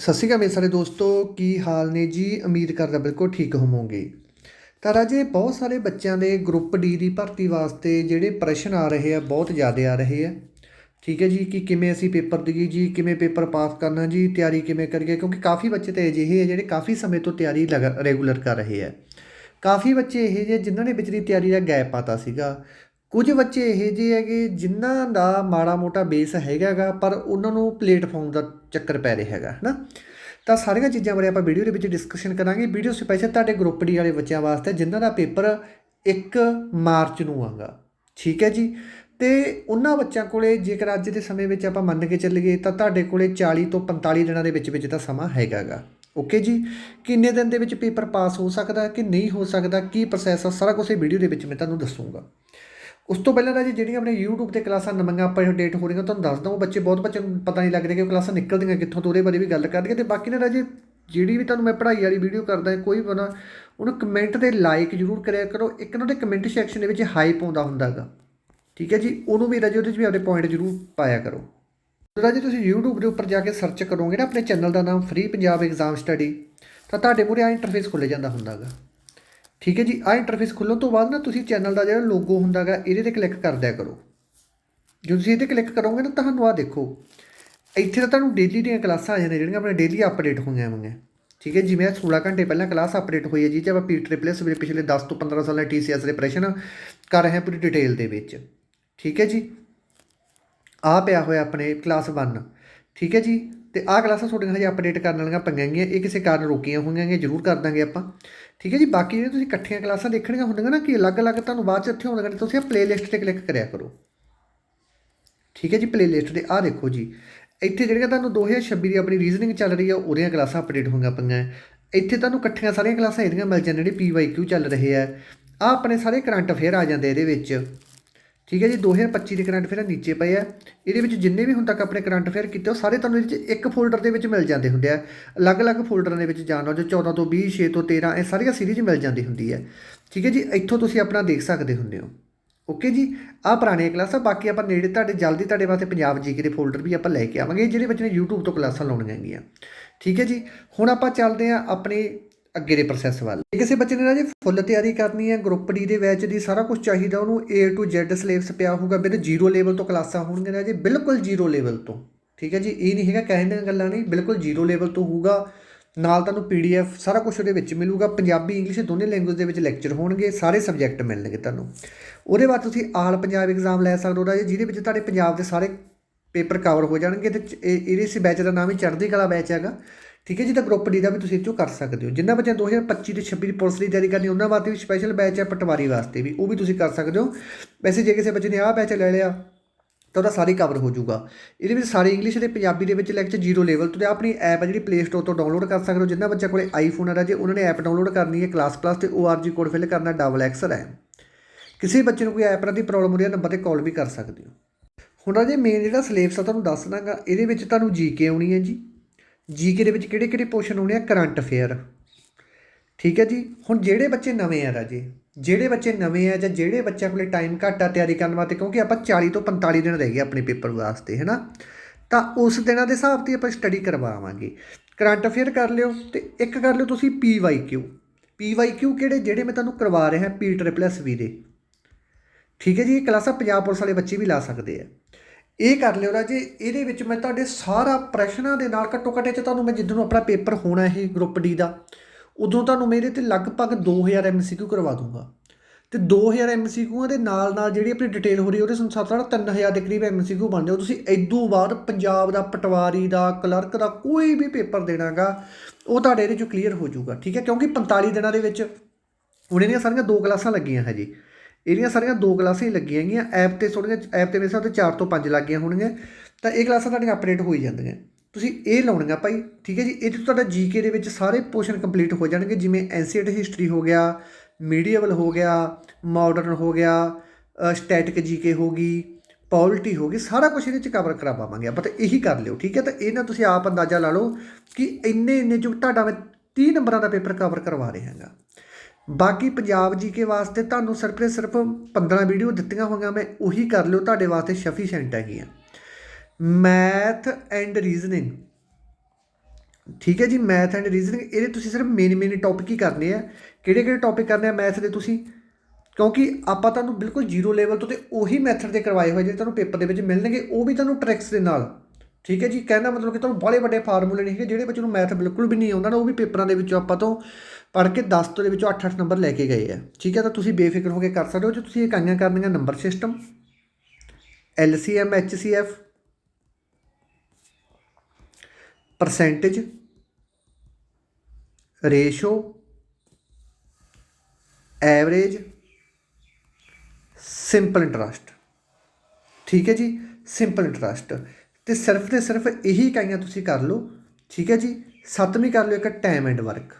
ਸਤਿ ਸ਼੍ਰੀ ਅਕਾਲ ਮੇਰੇ ਸਾਰੇ ਦੋਸਤੋ, ਕੀ ਹਾਲ ਨੇ ਜੀ? ਉਮੀਦ ਕਰਦਾ ਬਿਲਕੁਲ ਠੀਕ ਹੋਵੋਗੇ। ਤਾਂ ਰਾਜੇ, ਬਹੁਤ ਸਾਰੇ ਬੱਚਿਆਂ ਦੇ ਗਰੁੱਪ ਡੀ ਦੀ ਭਰਤੀ ਵਾਸਤੇ ਜਿਹੜੇ ਪ੍ਰਸ਼ਨ ਆ ਰਹੇ ਆ, ਬਹੁਤ ਜ਼ਿਆਦਾ ਆ ਰਹੇ ਆ। ਠੀਕ ਹੈ ਜੀ, ਕਿ ਕਿਵੇਂ ਅਸੀਂ ਪੇਪਰ ਦਈਏ ਜੀ, ਕਿਵੇਂ ਪੇਪਰ ਪਾਸ ਕਰਨਾ ਜੀ, ਤਿਆਰੀ ਕਿਵੇਂ ਕਰੀਏ? ਕਿਉਂਕਿ ਕਾਫੀ ਬੱਚੇ ਤਾਂ ਅਜਿਹੇ ਆ ਜਿਹੜੇ ਕਾਫੀ ਸਮੇਂ ਤੋਂ ਤਿਆਰੀ ਲਗਾ, ਰੈਗੂਲਰ ਕਰ ਰਹੇ ਆ। ਕਾਫੀ ਬੱਚੇ ਇਹ ਜਿਹੇ ਜਿਨ੍ਹਾਂ ਨੇ ਵਿਚਲੀ ਤਿਆਰੀ ਦਾ ਗੈਪ ਪਾਤਾ ਸੀਗਾ। ਕੁਝ ਬੱਚੇ ਇਹ ਜਿਹੇ ਹੈਗੇ ਜਿਨ੍ਹਾਂ ਦਾ ਮਾੜਾ ਮੋਟਾ ਬੇਸ ਹੈਗਾਗਾ, ਪਰ ਉਹਨਾਂ ਨੂੰ ਪਲੇਟਫਾਰਮ ਦਾ ਚੱਕਰ ਪੈ ਰਿਹਾ ਹੈਗਾ, ਹਨਾ? ਤਾਂ ਸਾਰੀਆਂ ਚੀਜ਼ਾਂ ਬਾਰੇ ਆਪਾਂ ਵੀਡੀਓ ਦੇ ਵਿੱਚ ਡਿਸਕਸ਼ਨ ਕਰਾਂਗੇ। ਵੀਡੀਓ ਸਪੈਸ਼ਲ ਤੁਹਾਡੇ ਗਰੁੱਪ ਡੀ ਵਾਲੇ ਬੱਚਿਆਂ ਵਾਸਤੇ, ਜਿਨ੍ਹਾਂ ਦਾ ਪੇਪਰ 1 ਮਾਰਚ ਨੂੰ ਆਗਾ ਠੀਕ ਹੈ ਜੀ? ਤੇ ਉਹਨਾਂ ਬੱਚਿਆਂ ਕੋਲੇ ਜੇਕਰ ਅੱਜ ਦੇ ਸਮੇਂ ਵਿੱਚ ਆਪਾਂ ਮੰਨ ਕੇ ਚੱਲੀਏ, ਤਾਂ ਤੁਹਾਡੇ ਕੋਲੇ 40 ਤੋਂ 45 ਦਿਨਾਂ ਦੇ ਵਿੱਚ ਵਿੱਚ ਦਾ ਸਮਾਂ ਹੈਗਾਗਾ। ਓਕੇ ਜੀ? ਕਿੰਨੇ ਦਿਨ ਦੇ ਵਿੱਚ ਪੇਪਰ ਪਾਸ ਹੋ ਸਕਦਾ, ਕਿ ਨਹੀਂ ਹੋ ਸਕਦਾ, ਕੀ ਪ੍ਰੋਸੈਸ ਆ, ਸਾਰਾ ਕੁਝ ਇਹ ਵੀਡੀਓ ਦੇ ਵਿੱਚ ਮੈਂ ਤੁਹਾਨੂੰ ਦੱਸੂਗਾ। ਉਸ ਤੋਂ ਪਹਿਲਾਂ ਰਾਜੀ ਜਿਹੜੀਆਂ ਆਪਣੇ YouTube ਤੇ ਕਲਾਸਾਂ ਨਵੀਆਂ ਆਪਾਂ ਅਪਡੇਟ ਹੋ ਰਹੀਆਂ, ਤੁਹਾਨੂੰ ਦੱਸ ਦਵਾਂ ਬੱਚੇ ਬਹੁਤ ਬੱਚਿਆਂ ਨੂੰ ਪਤਾ ਨਹੀਂ ਲੱਗ ਕਿ ਉਹ ਕਲਾਸਾਂ ਨਿਕਲਦੀਆਂ ਕਿੱਥੋਂ, ਤੋਂ ਉਹਦੇ ਬਾਰੇ ਵੀ ਗੱਲ ਕਰਦੇ ਤੇ ਬਾਕੀ ਨਾ ਰਾਜੀ, ਜਿਹੜੀ ਵੀ ਤੁਹਾਨੂੰ ਮੈਂ ਪੜ੍ਹਾਈ ਵਾਲੀ ਵੀਡੀਓ ਕਰਦਾ, ਕੋਈ ਬਣਾ ਉਹਨੂੰ ਕਮੈਂਟ ਤੇ ਲਾਈਕ ਜ਼ਰੂਰ ਕਰਿਆ ਕਰੋ। ਇੱਕ ਨਾ ਉਹਦੇ ਕਮੈਂਟ ਸੈਕਸ਼ਨ ਦੇ ਵਿੱਚ ਹਾਈਪ ਆਉਂਦਾ ਹੁੰਦਾਗਾ ਠੀਕ ਹੈ ਜੀ? ਉਹਨੂੰ ਵੀ ਰਾਜੇ ਉਹਦੇ 'ਚ ਵੀ ਆਪਣੇ ਪੁਆਇੰਟ ਜ਼ਰੂਰ ਪਾਇਆ ਕਰੋ। ਰਾਜੇ ਤੁਸੀਂ YouTube ਦੇ ਉੱਪਰ ਜਾ ਕੇ ਸਰਚ ਕਰੋਗੇ ਨਾ, ਆਪਣੇ ਚੈਨਲ ਦਾ ਨਾਮ ਫ੍ਰੀ ਪੰਜਾਬ ਐਗਜ਼ਾਮ ਸਟੱਡੀ ਤਾਂ ਤੁਹਾਡੇ ਮੂਹਰੇ ਆ ਇੰਟਰਫੇਸ ਖੁੱਲ੍ਹ ਜਾਂਦਾ ਹੁੰਦਾਗਾ ਠੀਕ ਹੈ ਜੀ ਆ ਇੰਟਰਫੇਸ ਖੁੱਲ੍ਹਣ ਤੋਂ ਬਾਅਦ ਨਾ ਤੁਸੀਂ ਚੈਨਲ ਦਾ ਜਿਹੜਾ ਲੋਗੋ ਹੁੰਦਾਗਾ, ਇਹਦੇ ਤੇ ਕਲਿੱਕ ਕਰ ਦਿਆ ਕਰੋ। ਜਦੋਂ ਤੁਸੀਂ ਇਹਦੇ ਕਲਿੱਕ ਕਰੋਗੇ ਨਾ, ਤੁਹਾਨੂੰ ਆ ਦੇਖੋ, ਇੱਥੇ ਤਾਂ ਤੁਹਾਨੂੰ ਡੇਲੀ ਦੀਆਂ ਕਲਾਸਾਂ ਆ ਜਾਂਦੀਆਂ, ਜਿਹੜੀਆਂ ਆਪਣੇ ਡੇਲੀ ਅਪਡੇਟ ਹੋਈਆਂ ਹੋਈਆਂ। ਠੀਕ ਹੈ ਜਿਵੇਂ 16 ਘੰਟੇ ਪਹਿਲਾਂ ਕਲਾਸ ਅਪਡੇਟ ਹੋਈ ਹੈ ਜੀ, ਜੇ ਆਪਾਂ ਪੀ ਟ੍ਰਿਪਲਸ ਵਿੱਚ ਪਿਛਲੇ 10 ਤੋਂ 15 ਸਾਲਾਂ ਟੀਸੀਐਸ ਦੇ ਪ੍ਰਸ਼ਨ ਕਰ ਰਹੇ ਹਾਂ ਪੂਰੀ ਡਿਟੇਲ ਦੇ ਵਿੱਚ। ਠੀਕ ਹੈ ਜੀ ਆ ਪਿਆ ਹੋਇਆ ਆਪਣੇ ਕਲਾਸ 1 ਠੀਕ ਹੈ ਜੀ ਤੇ ਆਹ ਕਲਾਸਾਂ ਤੁਹਾਡੇ ਹਜੇ ਅਪਡੇਟ ਕਰਨ ਵਾਲੀਆਂ ਪਈਆਂ ਗਈਆਂ ਇਹ ਕਿਸੇ ਕਾਰਨ ਰੁਕੀਆਂ ਹੋਈਆਂ ਗਈਆਂ ਜ਼ਰੂਰ ਕਰ ਦਾਂਗੇ ਆਪਾਂ। ਠੀਕ ਹੈ ਜੀ, ਬਾਕੀ ਜਿਹੜੇ ਤੁਸੀਂ ਇਕੱਠੀਆਂ ਕਲਾਸਾਂ ਦੇਖਣੀਆਂ ਹੁੰਦੀਆਂ ਨਾ, ਕਿ ਅਲੱਗ-ਅਲੱਗ ਤੁਹਾਨੂੰ ਬਾਅਦ ਚ ਇੱਥੇ ਹੋਣਗੀਆਂ ਤੁਸੀਂ ਇਹ ਪਲੇਲਿਸਟ ਤੇ ਕਲਿੱਕ ਕਰਿਆ ਕਰੋ। ਠੀਕ ਹੈ ਜੀ ਪਲੇਲਿਸਟ ਤੇ ਆਹ ਦੇਖੋ ਜੀ। ਇੱਥੇ ਜਿਹੜੀਆਂ ਤੁਹਾਨੂੰ 2026 ਦੀ ਆਪਣੀ ਰੀਜ਼ਨਿੰਗ ਚੱਲ ਰਹੀ ਆ, ਉਹਦੀਆਂ ਕਲਾਸਾਂ ਅਪਡੇਟ ਹੋਈਆਂ ਪਈਆਂ। ਇੱਥੇ ਤੁਹਾਨੂੰ ਇਕੱਠੀਆਂ ਸਾਰੀਆਂ ਕਲਾਸਾਂ ਇਹਦੀਆਂ ਮਿਲ ਜਾਂਦੀਆਂ ਜਿਹੜੀ ਪੀਵਾਈਕਿਊ ਚੱਲ ਰਹੇ ਆ। ਆ ਆਪਣੇ ਸਾਰੇ ਕਰੰਟ ਅਫੇਅਰ ਆ ਜਾਂਦੇ ਇਹਦੇ ਵਿੱਚ। ਠੀਕ ਹੈ ਜੀ 2025 ਦੇ ਕਰੰਟ ਅਫੇਅਰ ਨੀਚੇ ਪਏ ਆ। ਇਹਦੇ ਵਿੱਚ ਜਿੰਨੇ ਵੀ ਹੁਣ ਤੱਕ ਆਪਣੇ ਕਰੰਟ ਅਫੇਅਰ ਕੀਤੇ ਉਹ ਸਾਰੇ ਤੁਹਾਨੂੰ ਇਹਦੇ ਵਿੱਚ ਇੱਕ ਫੋਲਡਰ ਦੇ ਵਿੱਚ ਮਿਲ ਜਾਂਦੇ ਹੁੰਦੇ ਆ। ਅਲੱਗ-ਅਲੱਗ ਫੋਲਡਰਾਂ ਦੇ ਵਿੱਚ ਜਾਣਾ, ਜੋ 14 ਤੋਂ 20 6 ਤੋਂ 13 ਇਹ ਸਾਰੀਆਂ ਸੀਰੀਜ਼ ਮਿਲ ਜਾਂਦੀ ਹੁੰਦੀ ਹੈ ਠੀਕ ਹੈ ਜੀ, ਇੱਥੋਂ ਤੁਸੀਂ ਆਪਣਾ ਦੇਖ ਸਕਦੇ ਹੁੰਦੇ ਹੋ। ਓਕੇ ਜੀ, ਆਹ ਪੁਰਾਣੀਆਂ ਕਲਾਸਾਂ, ਬਾਕੀ ਆਪਾਂ ਨੇੜੇ ਤੁਹਾਡੇ, ਜਲਦੀ ਤੁਹਾਡੇ ਵਾਸਤੇ ਪੰਜਾਬ ਜੀਕੇ ਦੇ ਫੋਲਡਰ ਵੀ ਆਪਾਂ ਲੈ ਕੇ ਆਵਾਂਗੇ, ਜਿਹੜੇ ਬੱਚੇ ਨੇ YouTube ਤੋਂ ਕਲਾਸਾਂ ਲਾਉਣੀਆਂ ਹੈਗੀਆਂ ਠੀਕ ਹੈ ਜੀ, ਹੁਣ ਆਪਾਂ ਚੱਲਦੇ ਆਂ ਆਪਣੇ ਅੱਗੇ ਦੇ ਪ੍ਰੋਸੈਸ ਵੱਲ। ਜੇ ਕਿਸੇ ਬੱਚੇ ਨੇ ਨਾ ਜੀ ਫੁੱਲ ਤਿਆਰੀ ਕਰਨੀ ਹੈ ਗਰੁੱਪ ਡੀ ਦੇ ਬੈਚ ਦੀ ਸਾਰਾ ਕੁਝ ਚਾਹੀਦਾ, ਉਹਨੂੰ A to Z ਸਿਲੇਬਸ ਪਿਆ ਹੋਊਗਾ ਬਿਲ ਜ਼ੀਰੋ ਲੈਵਲ ਤੋਂ ਕਲਾਸਾਂ ਹੋਣਗੀਆਂ ਨਾ ਜੀ, ਬਿਲਕੁਲ ਜ਼ੀਰੋ ਲੈਵਲ ਤੋਂ। ਠੀਕ ਹੈ ਜੀ, ਇਹ ਨਹੀਂ ਹੈਗਾ ਕਹਿਣ ਦੀਆਂ ਗੱਲਾਂ ਨਹੀਂ, ਬਿਲਕੁਲ ਜ਼ੀਰੋ ਲੈਵਲ ਤੋਂ ਹੋਊਗਾ। ਨਾਲ ਤੁਹਾਨੂੰ ਪੀਡੀਐਫ ਸਾਰਾ ਕੁਝ ਉਹਦੇ ਵਿੱਚ ਮਿਲੂਗਾ, ਪੰਜਾਬੀ ਇੰਗਲਿਸ਼ ਦੋਨੇ ਲੈਂਗੁਏਜ ਦੇ ਵਿੱਚ ਲੈਕਚਰ ਹੋਣਗੇ, ਸਾਰੇ ਸਬਜੈਕਟ ਮਿਲਣਗੇ ਤੁਹਾਨੂੰ। ਉਹਦੇ ਬਾਅਦ ਤੁਸੀਂ ਆਲ ਪੰਜਾਬ ਐਗਜ਼ਾਮ ਲੈ ਸਕਦੇ ਹੋ ਰਾਜੇ ਜਿਹਦੇ ਵਿੱਚ ਤੁਹਾਡੇ ਪੰਜਾਬ ਦੇ ਸਾਰੇ ਪੇਪਰ ਕਵਰ ਹੋ ਜਾਣਗੇ, ਤੇ ਇਹ- ਇਹਦੇ ਇਸ ਬੈਚ ਦਾ ਨਾਮ ਹੀ ਚੜ੍ਹਦੀ ਕਲਾ ਬੈਚ ਹੈਗਾ। ਠੀਕ ਹੈ ਜੀ, ਤਾਂ ਗਰੁੱਪ ਡੀ ਦਾ ਵੀ ਤੁਸੀਂ ਇਹ 'ਚੋਂ ਕਰ ਸਕਦੇ ਹੋ। ਜਿੰਨਾ ਬੱਚਿਆਂ 2025 ਤੇ 26 ਦੀ ਪੁਲਿਸ ਦੀ ਤਿਆਰੀ ਕਰਨੀ, ਉਹਨਾਂ ਵਾਸਤੇ ਵੀ ਸਪੈਸ਼ਲ ਬੈਚ ਹੈ ਪਟਵਾਰੀ ਵਾਸਤੇ ਵੀ। ਉਹ ਵੀ ਤੁਸੀਂ ਕਰ ਸਕਦੇ ਹੋ। ਵੈਸੇ ਜੇ ਕਿਸੇ ਬੱਚੇ ਨੇ ਆਹ ਬੈਚ ਲੈ ਲਿਆ, ਤਾਂ ਉਹਦਾ ਸਾਰੀ ਕਵਰ ਹੋ ਜਾਊਗਾ। ਇਹਦੇ ਵਿੱਚ ਸਾਰੇ ਇੰਗਲਿਸ਼ ਤੇ ਪੰਜਾਬੀ ਦੇ ਵਿੱਚ ਲੈਕਚਰ ਜ਼ੀਰੋ ਲੈਵਲ ਤੋਂ ਤੇ ਆਪਣੀ ਐਪ ਹੈ ਜਿਹੜੀ ਪਲੇ ਸਟੋਰ ਤੋਂ ਡਾਊਨਲੋਡ ਕਰ ਸਕਦੇ ਹੋ। ਜਿੰਨਾ ਬੱਚਾ ਕੋਲੇ ਆਈਫੋਨ ਹੈ ਜੇ ਉਹਨਾਂ ਨੇ ਐਪ ਡਾਊਨਲੋਡ ਕਰਨੀ ਹੈ ਕਲਾਸ ਪਲੱਸ ਤੇ ORG ਕੋਡ ਫਿਲ ਕਰਨਾ ਡਬਲ ਐਕਸਲ ਹੈ ਕਿਸੇ ਬੱਚੇ ਨੂੰ ਕੋਈ ਐਪ ਦੀ ਪ੍ਰੋਬਲਮ ਹੋ ਰਹੀ ਹੈ, ਨੰਬਰ ਤੇ ਕਾਲ ਵੀ ਕਰ ਸਕਦੇ ਹੋ। ਹੁਣ ਰਾਜੇ ਮੇਨ ਜਿਹੜਾ ਸਿਲੇਬਸ ਆ, ਤੁਹਾਨੂੰ ਦੱਸ ਦਾਂਗਾ। ਇਹਦੇ ਵਿੱਚ ਤੁਹਾਨੂੰ ਜੀਕੇ ਆਉਣੀ ਹੈ ਜੀ। ਜੀਕੇ ਦੇ ਵਿੱਚ ਕਿਹੜੇ ਕਿਹੜੇ ਪੋਰਸ਼ਨ ਹੋਣੇ ਆ? ਕਰੰਟ ਅਫੇਅਰ ਠੀਕ ਹੈ ਜੀ? ਹੁਣ ਜਿਹੜੇ ਬੱਚੇ ਨਵੇਂ ਆ ਰਾਜੇ, ਜਿਹੜੇ ਬੱਚੇ ਨਵੇਂ ਆ ਜਾਂ ਜਿਹੜੇ ਬੱਚਿਆਂ ਕੋਲੇ ਟਾਈਮ ਘੱਟ ਆ ਤਿਆਰੀ ਕਰਨ ਵਾਸਤੇ, ਕਿਉਂਕਿ ਆਪਾਂ 40 ਤੋਂ 45 ਦਿਨ ਰਹਿ ਗਏ ਆਪਣੇ ਪੇਪਰ ਵਾਸਤੇ, ਹੈਨਾ? ਤਾਂ ਉਸ ਦਿਨਾਂ ਦੇ ਹਿਸਾਬ ਤੇ ਆਪਾਂ ਸਟੱਡੀ ਕਰਵਾਵਾਂਗੇ। ਕਰੰਟ ਅਫੇਅਰ ਕਰ ਲਿਓ ਤੇ ਇੱਕ ਕਰ ਲਿਓ ਤੁਸੀਂ ਪੀਵਾਈਕਿਊ ਪੀਵਾਈਕਿਊ ਕਿਹੜੇ? ਜਿਹੜੇ ਮੈਂ ਤੁਹਾਨੂੰ ਕਰਵਾ ਰਿਹਾ ਪੀ ਟ੍ਰਿਪਲ ਐਸ ਵੀ ਦੇ। ਠੀਕ ਹੈ ਜੀ? ਇਹ ਕਲਾਸਾਂ ਪੰਜਾਬ ਪੁਲਿਸ ਵਾਲੇ ਬੱਚੇ ਵੀ ਲਾ ਸਕਦੇ ਆ। ਇਹ ਕਰ ਲਿਓ ਰਾਜੇ, ਇਹਦੇ ਵਿੱਚ ਮੈਂ ਤੁਹਾਡੇ ਸਾਰਾ ਪ੍ਰਸ਼ਨਾਂ ਦੇ ਨਾਲ ਘੱਟੋ ਘੱਟ ਇਹ 'ਚ ਤੁਹਾਨੂੰ ਮੈਂ ਜਿੱਦਣ ਨੂੰ ਆਪਣਾ ਪੇਪਰ ਹੋਣਾ ਇਹ ਗਰੁੱਪ ਡੀ ਦਾ, ਉਦੋਂ ਤੁਹਾਨੂੰ ਮੇਰੇ ਤੇ ਲਗਭਗ 2000 ਐਮਸੀਕਿਊ ਕਰਵਾ ਦੂੰਗਾ। ਤੇ 2000 ਐਮਸੀਕਿਊਆਂ ਦੇ ਨਾਲ ਨਾਲ ਜਿਹੜੀ ਆਪਣੀ ਡਿਟੇਲ ਹੋ ਰਹੀ ਹੈ, ਉਹਦੇ ਸੰਸਾਰ ਸਾਡਾ 3000 ਦੇ ਕਰੀਬ ਐਮਸੀਕਿਊ ਬਣ ਜਾਓ ਤੁਸੀਂ ਇਦੋਂ ਬਾਅਦ ਪੰਜਾਬ ਦਾ, ਪਟਵਾਰੀ ਦਾ, ਕਲਰਕ ਦਾ ਕੋਈ ਵੀ ਪੇਪਰ ਦੇਣਾਗਾ, ਉਹ ਤੁਹਾਡੇ ਇਹਦੇ ਚੋਂ ਕਲੀਅਰ ਹੋ ਜਾਊਗਾ, ਠੀਕ ਹੈ? ਕਿਉਂਕਿ 45 ਦਿਨਾਂ ਦੇ ਵਿੱਚ, ਹੁਣ ਦੀਆਂ ਸਾਰੀਆਂ ਦੋ ਕਲਾਸਾਂ ਲੱਗੀਆਂ ਹੈ ਜੀ ਇਹਦੀਆਂ ਸਾਰੀਆਂ ਦੋ ਕਲਾਸਾਂ ਹੀ ਲੱਗੀਆਂ ਹੈਗੀਆਂ। ਐਪ ਤੇ ਥੋੜ੍ਹੀਆਂ ਐਪ ਤੇ ਮੇਰੇ ਹਿਸਾਬ ਤੇ 4 ਤੋਂ 5 ਲੱਗੀਆਂ ਹੋਣਗੀਆਂ। ਤਾਂ ਇਹ ਕਲਾਸਾਂ ਤੁਹਾਡੀਆਂ ਅਪਡੇਟ ਹੋਈ ਜਾਂਦੀਆਂ। ਤੁਸੀਂ ਇਹ ਲਾਉਣੀਆਂ ਭਾਈ, ਠੀਕ ਹੈ ਜੀ? ਇਹ 'ਚ ਤੁਹਾਡਾ ਜੀਕੇ ਦੇ ਵਿੱਚ ਸਾਰੇ ਪੋਰਸ਼ਨ ਕੰਪਲੀਟ ਹੋ ਜਾਣਗੇ, ਜਿਵੇਂ ਐਨਸੀਐਟ ਹਿਸਟਰੀ ਹੋ ਗਿਆ ਮੀਡੀਏਵਲ ਹੋ ਗਿਆ, ਮਾਡਰਨ ਹੋ ਗਿਆ ਸਟੈਟਿਕ ਜੀਕੇ ਹੋ ਗਈ, ਪੋਲਿਟੀ ਹੋ ਗਈ, ਸਾਰਾ ਕੁਝ ਇਹਦੇ ਚ ਕਵਰ ਕਰਾ ਪਾਵਾਂਗੇ ਆਪਾਂ ਤਾਂ ਇਹੀ ਕਰ ਲਿਓ, ਠੀਕ ਹੈ? ਤਾਂ ਇਹ ਨਾ ਤੁਸੀਂ ਆਪ ਅੰਦਾਜ਼ਾ ਲਾ ਲਓ ਕਿ ਇੰਨੇ ਇੰਨੇ ਜੋ ਤੁਹਾਡਾ ਮੈਂ 30 ਨੰਬਰਾਂ ਦਾ ਪੇਪਰ ਕਵਰ ਕਰਵਾ ਰਿਹਾ ਹਾਂਗਾ। ਬਾਕੀ ਪੰਜਾਬ ਜੀਕੇ ਵਾਸਤੇ ਤੁਹਾਨੂੰ ਸਿਰਫ ਤੇ ਸਿਰਫ 15 ਵੀਡੀਓ ਦਿੱਤੀਆਂ ਹੋਈਆਂ, ਮੈਂ ਉਹੀ ਕਰ ਲਿਓ, ਤੁਹਾਡੇ ਵਾਸਤੇ ਸਫੀਸ਼ੀਐਂਟ ਹੈਗੀਆਂ ਮੈਥ ਐਂਡ ਰੀਜ਼ਨਿੰਗ ਠੀਕ ਹੈ ਜੀ ਮੈਥ ਐਂਡ ਰੀਜ਼ਨਿੰਗ ਇਹਦੇ ਤੁਸੀਂ ਸਿਰਫ ਮੇਨ ਮੇਨ ਟੌਪਿਕ ਹੀ ਕਰਨੇ ਆ। ਕਿਹੜੇ ਕਿਹੜੇ ਟੌਪਿਕ ਕਰਨੇ ਆ ਮੈਥ ਦੇ ਤੁਸੀਂ? ਕਿਉਂਕਿ ਆਪਾਂ ਤੁਹਾਨੂੰ ਬਿਲਕੁਲ ਜ਼ੀਰੋ ਲੈਵਲ ਤੋਂ ਤੇ ਉਹੀ ਮੈਥਡ ਦੇ ਕਰਵਾਏ ਹੋਏ ਜਿਹੜੇ ਤੁਹਾਨੂੰ ਪੇਪਰ ਦੇ ਵਿੱਚ ਮਿਲਣਗੇ, ਉਹ ਵੀ ਤੁਹਾਨੂੰ ਟ੍ਰਿਕਸ ਦੇ ਨਾਲ। ਠੀਕ ਹੈ ਜੀ ਕਹਿੰਦਾ ਮਤਲਬ ਕਿ ਤੁਹਾਨੂੰ ਬੜੇ ਵੱਡੇ ਫਾਰਮੂਲੇ ਨਹੀਂ ਹੈਗੇ, ਜਿਹੜੇ ਬੱਚੇ ਨੂੰ ਮੈਥ ਬਿਲਕੁਲ ਵੀ ਨਹੀਂ ਆਉਂਦਾ ਨਾ, ਉਹ ਵੀ ਪੇਪਰਾਂ ਦੇ ਵਿੱਚੋਂ ਆਪਾਂ ਤੋਂ ਪੜ੍ਹ ਕੇ 10 ਤੋਂ ਦੇ ਵਿੱਚੋਂ 8-8 ਨੰਬਰ ਲੈ ਕੇ ਗਏ ਆ। ਠੀਕ ਹੈ, ਤਾਂ ਤੁਸੀਂ ਬੇਫਿਕਰ ਹੋ ਕੇ ਕਰ ਸਕਦੇ ਹੋ ਜੇ ਤੁਸੀਂ ਇਕਾਈਆਂ ਕਰਨੀਆਂ number system LCM, HCF percentage ratio average simple interest ਠੀਕ ਹੈ ਜੀ ਸਿੰਪਲ ਇੰਟਰਸਟ ਤੇ ਸਿਰਫ ਤੇ ਸਿਰਫ ਇਹੀ ਇਕਾਈਆਂ ਤੁਸੀਂ ਕਰ ਲਓ, ਠੀਕ ਹੈ ਜੀ? ਸੱਤਵੀਂ ਕਰ ਲਓ, ਇੱਕ ਟਾਈਮ ਐਂਡ ਵਰਕ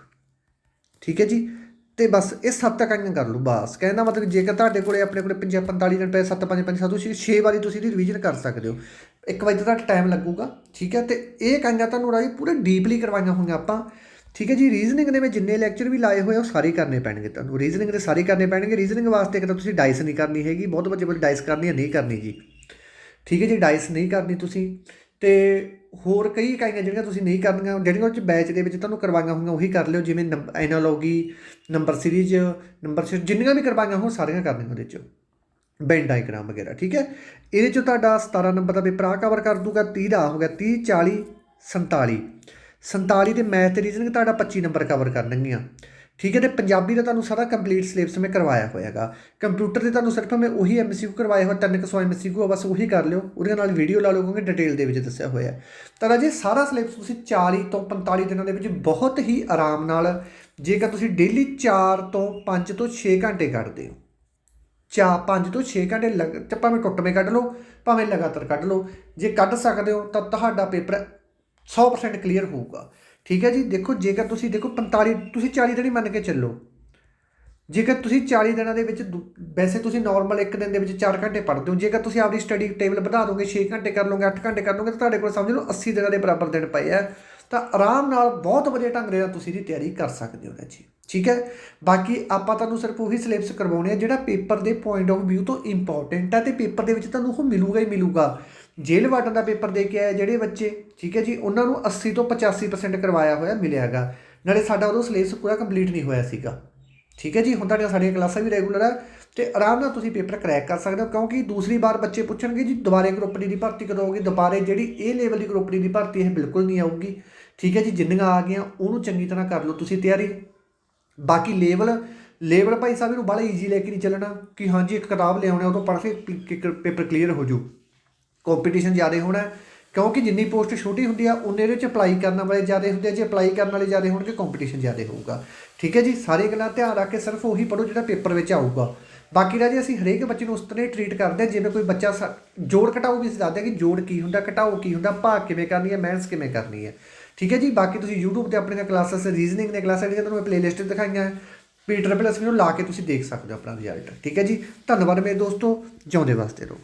ਠੀਕ ਹੈ ਜੀ? ਤੇ ਬਸ ਇਹ ਸੱਤ ਇਕਾਈਆਂ ਕਰ ਲਓ, ਬਸ। ਕਹਿੰਦਾ ਮਤਲਬ ਜੇਕਰ ਤੁਹਾਡੇ ਕੋਲੇ ਆਪਣੇ ਕੋਲੇ 50 45 ਦਿਨ ਪਏ 7 5 5 7 ਤੁਸੀਂ 6 ਵਾਰੀ ਤੁਸੀਂ ਇਹਦੀ ਰਿਵੀਜ਼ਨ ਕਰ ਸਕਦੇ ਹੋ। ਇੱਕ ਵਜੇ ਤੱਕ ਟਾਈਮ ਲੱਗੂਗਾ, ਠੀਕ ਹੈ? ਤੇ ਇਹ ਇਕਾਈਆਂ ਤੁਹਾਨੂੰ ਰਾਜੀ ਪੂਰੇ ਡੀਪਲੀ ਕਰਵਾਈਆਂ ਹੋਈਆਂ ਆਪਾਂ। ਠੀਕ ਹੈ ਜੀ? ਰੀਜ਼ਨਿੰਗ ਦੇ ਵਿੱਚ ਜਿੰਨੇ ਲੈਕਚਰ ਵੀ ਲਾਏ ਹੋਏ ਉਹ ਸਾਰੇ ਕਰਨੇ ਪੈਣਗੇ ਤੁਹਾਨੂੰ। ਰੀਜ਼ਨਿੰਗ ਦੇ ਸਾਰੇ ਕਰਨੇ ਪੈਣਗੇ। ਰੀਜ਼ਨਿੰਗ ਵਾਸਤੇ ਇੱਕ ਤਾਂ ਤੁਸੀਂ ਡਾਈਸ ਨਹੀਂ ਕਰਨੀ ਹੈਗੀ, ਬਹੁਤ ਬੱਚੇ ਬੋਲ ਡਾਈਸ ਕਰਨੀ ਹੈ, ਨਹੀਂ ਕਰਨੀ ਜੀ। ਠੀਕ ਹੈ ਜੀ ਡਾਈਸ ਨਹੀਂ ਕਰਨੀ ਤੁਸੀਂ। ਤੇ ਹੋਰ ਕਈ ਇਕਾਈਆਂ ਜਿਹੜੀਆਂ ਤੁਸੀਂ ਨਹੀਂ ਕਰਨੀਆਂ, ਜਿਹੜੀਆਂ ਉਹ ਚ ਬੈਚ ਦੇ ਵਿੱਚ ਤੁਹਾਨੂੰ ਕਰਵਾਈਆਂ ਹੋਈਆਂ, ਉਹੀ ਕਰ ਲਿਓ, ਜਿਵੇਂ analogy number series number series ਜਿੰਨੀਆਂ ਵੀ ਕਰਵਾਈਆਂ ਹੋਣ, ਸਾਰੀਆਂ ਕਰਨੀਆਂ ਉਹਦੇ ਚ। ਬੈਨ ਡਾਇਗ੍ਰਾਮ ਵਗੈਰਾ, ਠੀਕ ਹੈ? ਇਹਦੇ ਚ ਤੁਹਾਡਾ 17 ਨੰਬਰ ਦਾ ਪੇਪਰ ਆ ਕਵਰ ਕਰ ਦੂਗਾ 30 ਦਾ ਹੋ ਗਿਆ 30 40 47 47 ਦੇ ਮੈਥ ਤੇ ਰੀਜ਼ਨਿੰਗ ਤੁਹਾਡਾ 25 ਨੰਬਰ ਕਵਰ ਕਰਨਗੀਆਂ। ਠੀਕ ਹੈ, ਤੇ ਪੰਜਾਬੀ ਦਾ ਤੁਹਾਨੂੰ ਸਾਰਾ ਕੰਪਲੀਟ ਸਿਲੇਬਸ ਮੈਂ ਕਰਵਾਇਆ ਹੋਇਆਗਾ। ਕੰਪਿਊਟਰ 'ਤੇ ਤੁਹਾਨੂੰ ਸਿਰਫ ਮੈਂ ਉਹੀ ਐਮਸੀਕਿਊ ਕਰਵਾਇਆ ਹੋਇਆ ਤਿੰਨ ਕੁ ਸੌ ਐਮਸੀਕਿਊ ਆ, ਬਸ ਉਹੀ ਕਰ ਲਿਓ। ਉਹਦੇ ਨਾਲ ਵੀਡੀਓ ਲਾ ਲਓ, ਕਿਉਂਕਿ ਡਿਟੇਲ ਦੇ ਵਿੱਚ ਦੱਸਿਆ ਹੋਇਆ। ਤਾਂ ਰਾਜੇ, ਸਾਰਾ ਸਿਲੇਬਸ ਤੁਸੀਂ 40 ਤੋਂ 45 ਦਿਨਾਂ ਦੇ ਵਿੱਚ ਬਹੁਤ ਹੀ ਆਰਾਮ ਨਾਲ, ਜੇਕਰ ਤੁਸੀਂ ਡੇਲੀ 4 ਤੋਂ 5 ਤੋਂ 6 ਘੰਟੇ ਕੱਢਦੇ ਹੋ। ਚਾ 5 ਤੋਂ 6 ਘੰਟੇ ਲਗ, ਤੇ ਭਾਵੇਂ ਟੁੱਟਵੇਂ ਕੱਢ ਲਓ, ਭਾਵੇਂ ਲਗਾਤਾਰ ਕੱਢ ਲਓ। ਜੇ ਕੱਢ ਸਕਦੇ ਹੋ, ਤਾਂ ਤੁਹਾਡਾ ਪੇਪਰ 100% ਕਲੀਅਰ ਹੋਊਗਾ। ਠੀਕ ਹੈ ਜੀ? ਦੇਖੋ, ਜੇਕਰ ਤੁਸੀਂ, ਦੇਖੋ 45 ਤੁਸੀਂ 40 ਦਿਨ ਹੀ ਮੰਨ ਕੇ ਚੱਲੋ। ਜੇਕਰ ਤੁਸੀਂ 40 ਦਿਨਾਂ ਦੇ ਵਿੱਚ ਦੂ- ਵੈਸੇ ਤੁਸੀਂ ਨਾਰਮਲ ਇੱਕ ਦਿਨ ਦੇ ਵਿੱਚ 4 ਘੰਟੇ ਪੜ੍ਹਦੇ ਹੋ। ਜੇਕਰ ਤੁਸੀਂ ਆਪਦੀ ਸਟੱਡੀ ਟੇਬਲ ਵਧਾ ਦੋਗੇ 6 ਘੰਟੇ ਕਰ ਲਓਗੇ 8 ਘੰਟੇ ਕਰ ਲਓਗੇ, ਤਾਂ ਤੁਹਾਡੇ ਕੋਲ ਸਮਝ ਲਓ 80 ਦਿਨਾਂ ਦੇ ਬਰਾਬਰ ਦਿਨ ਪਏ ਆ। ਤਾਂ ਆਰਾਮ ਨਾਲ ਬਹੁਤ ਵਧੀਆ ਢੰਗ ਦੇ ਨਾਲ ਤੁਸੀਂ ਇਹਦੀ ਤਿਆਰੀ ਕਰ ਸਕਦੇ ਹੋ ਜੀ। ਠੀਕ ਹੈ? ਬਾਕੀ ਆਪਾਂ ਤੁਹਾਨੂੰ ਸਿਰਫ ਉਹੀ ਸਿਲੇਬਸ ਕਰਵਾਉਣੇ ਆ ਜਿਹੜਾ ਪੇਪਰ ਦੇ ਪੁਆਇੰਟ ਆਫ View ਤੋਂ ਇੰਪੋਰਟੈਂਟ ਹੈ ਤੇ ਪੇਪਰ ਦੇ ਵਿੱਚ ਤੁਹਾਨੂੰ ਉਹ ਮਿਲੂਗਾ ਹੀ ਮਿਲੂਗਾ। ਜੇਲ੍ਹ ਵਾਰਡਨ ਦਾ ਪੇਪਰ ਦੇ ਕੇ ਆਏ ਜਿਹੜੇ ਬੱਚੇ, ਠੀਕ ਹੈ ਜੀ, ਉਹਨਾਂ ਨੂੰ 80 ਤੋਂ 85% ਕਰਵਾਇਆ ਹੋਇਆ ਮਿਲਿਆ ਹੈਗਾ। ਨਾਲੇ ਸਾਡਾ ਉਦੋਂ ਸਿਲੇਬਸ ਪੂਰਾ ਕੰਪਲੀਟ ਨਹੀਂ ਹੋਇਆ ਸੀਗਾ। ਠੀਕ ਹੈ ਜੀ, ਹੁਣ ਤੁਹਾਡੀਆਂ ਸਾਡੀਆਂ ਕਲਾਸਾਂ ਵੀ ਰੈਗੂਲਰ ਹੈ ਤੇ ਆਰਾਮ ਨਾਲ ਤੁਸੀਂ ਪੇਪਰ ਕਰੈਕ ਕਰ ਸਕਦੇ ਹੋ, ਕਿਉਂਕਿ ਦੂਸਰੀ ਵਾਰ ਬੱਚੇ ਪੁੱਛਣਗੇ ਜੀ, ਦੁਬਾਰੇ ਗਰੁੱਪ ਡੀ ਦੀ ਭਰਤੀ ਕਦੋਂ ਹੋਊਗੀ? ਦੁਬਾਰੇ ਜਿਹੜੀ ਇਹ ਲੈਵਲ ਦੀ ਗਰੁੱਪ ਡੀ ਦੀ ਭਰਤੀ ਇਹ ਬਿਲਕੁਲ ਨਹੀਂ ਆਊਗੀ। ਠੀਕ ਹੈ ਜੀ, ਜਿੰਨੀਆਂ ਆ ਗਈਆਂ, ਉਹਨੂੰ ਚੰਗੀ ਤਰ੍ਹਾਂ ਕਰ ਲਓ ਤੁਸੀਂ ਤਿਆਰੀ। ਬਾਕੀ ਲੈਵਲ ਲੈਵਲ ਭਾਈ ਸਾਹਿਬ ਨੂੰ ਬੜਾ ਈਜ਼ੀ ਲੈ ਕੇ ਨਹੀਂ ਚੱਲਣਾ ਕਿ ਹਾਂਜੀ, ਇੱਕ ਕਿਤਾਬ ਲਿਆਉਣਾ ਉਹ ਤੋਂ ਪੜ੍ਹ ਕੇ ਪੇਪਰ ਕਲੀਅਰ ਹੋ ਜਾਊ। ਕੰਪੀਟੀਸ਼ਨ ਜ਼ਿਆਦਾ ਹੋਣਾ ਕਿਉਂਕਿ ਜਿੰਨੀ ਪੋਸਟ ਛੋਟੀ ਹੁੰਦੀ ਆ ਉਨੇ ਦੇ ਵਿੱਚ ਅਪਲਾਈ ਕਰਨ ਵਾਲੇ ਜ਼ਿਆਦਾ ਹੁੰਦੇ ਆ, ਜੇ ਅਪਲਾਈ ਕਰਨ ਵਾਲੇ ਜ਼ਿਆਦਾ ਹੋਣਗੇ ਕੰਪੀਟੀਸ਼ਨ ਜ਼ਿਆਦਾ ਹੋਊਗਾ। ਠੀਕ ਹੈ ਜੀ? ਸਾਰੇ ਗੱਲਾਂ ਧਿਆਨ ਰੱਖ ਕੇ ਸਿਰਫ ਉਹੀ ਪੜੋ ਜਿਹੜਾ ਪੇਪਰ ਵਿੱਚ ਆਊਗਾ। ਬਾਕੀ ਰਾਜੀ, ਅਸੀਂ ਹਰੇਕ ਬੱਚੇ ਨੂੰ ਉਸ ਤਰ੍ਹਾਂ ਹੀ ਟਰੀਟ ਕਰਦੇ ਹਾਂ, ਜਿਵੇਂ ਕੋਈ ਬੱਚਾ ਸਾ- ਜੋੜ ਘਟਾਓ ਵੀ ਅਸੀਂ ਦੱਸਦੇ ਹਾਂ ਕਿ ਜੋੜ ਕੀ ਹੁੰਦਾ, ਘਟਾਓ ਕੀ ਹੁੰਦਾ, ਭਾਗ ਕਿਵੇਂ ਕਰਨੀ ਹੈ ਮੈਥਸ ਕਿਵੇਂ ਕਰਨੀ ਹੈ। ਠੀਕ ਹੈ ਜੀ? ਬਾਕੀ ਤੁਸੀਂ YouTube ਤੇ ਆਪਣੀਆਂ ਕਲਾਸਿਸ ਰੀਜ਼ਨਿੰਗ ਦੀਆਂ ਕਲਾਸਾਂ ਜਿਹੜੀਆਂ ਤੁਹਾਨੂੰ ਮੈਂ ਪਲੇਲਿਸਟ ਦਿਖਾਈਆਂ ਹੈ ਪੀ ਟ੍ਰਿਪਲ ਐਸ ਨੂੰ ਲਾ ਕੇ ਤੁਸੀਂ ਦੇਖ ਸਕਦੇ ਹੋ ਆਪਣਾ ਰਿਜ਼ਲਟ ਠੀਕ ਹੈ ਜੀ? ਧੰਨਵਾਦ ਮੇਰੇ ਦੋਸਤੋ, ਜਿਉਂਦੇ ਵਾਸਤੇ ਰਹੋ।